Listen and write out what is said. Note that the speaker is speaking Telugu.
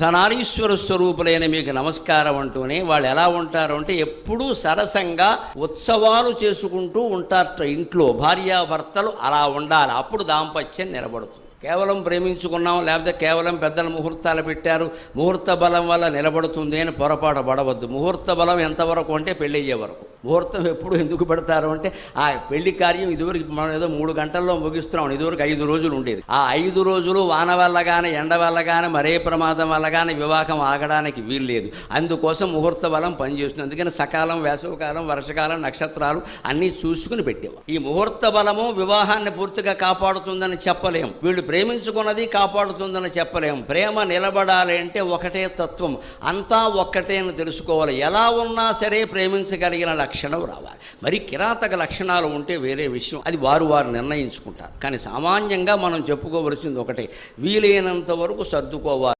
ధనారీశ్వర స్వరూపులైన మీకు నమస్కారం అంటూనే వాళ్ళు ఎలా ఉంటారు అంటే ఎప్పుడూ సరసంగా ఉత్సవాలు చేసుకుంటూ ఉంటారట ఇంట్లో భార్యాభర్తలు అలా ఉండాలి. అప్పుడు దాంపత్యం నిలబడుతుంది. కేవలం ప్రేమించుకున్నాం లేకపోతే కేవలం పెద్దల ముహూర్తాలు పెట్టారు. ముహూర్త బలం వల్ల నిలబడుతుంది అని పొరపాటు పడవద్దు. ముహూర్త బలం ఎంతవరకు అంటే పెళ్ళయ్యే వరకు. ముహూర్తం ఎప్పుడు ఎందుకు పెడతారు అంటే ఆ పెళ్ళి కార్యం ఇదివరకు మనం ఏదో మూడు గంటల్లో ముగిస్తున్నాం ఇదివరకు ఐదు రోజులు ఉండేది. ఆ ఐదు రోజులు వాన వల్ల కానీ ఎండ వల్ల కానీ మరే ప్రమాదం వల్ల కానీ వివాహం ఆగడానికి వీల్లేదు. అందుకోసం ముహూర్త బలం పనిచేస్తుంది. అందుకని సకాలం వేసవకాలం వర్షకాలం నక్షత్రాలు అన్నీ చూసుకుని పెట్టేవారు. ఈ ముహూర్త బలము వివాహాన్ని పూర్తిగా కాపాడుతుందని చెప్పలేము. వీళ్ళు ప్రేమించుకున్నది కాపాడుతుందని చెప్పలేం ప్రేమ నిలబడాలి అంటే ఒకటే తత్వం. అంతా ఒక్కటే అని తెలుసుకోవాలి. ఎలా ఉన్నా సరే ప్రేమించగలిగిన లక్షణం రావాలి. మరి కిరాతక లక్షణాలు ఉంటే వేరే విషయం. అది వారు వారు నిర్ణయించుకుంటారు. కానీ సామాన్యంగా మనం చెప్పుకోవలసింది ఒకటే. వీలైనంత వరకు సర్దుకోవాలి.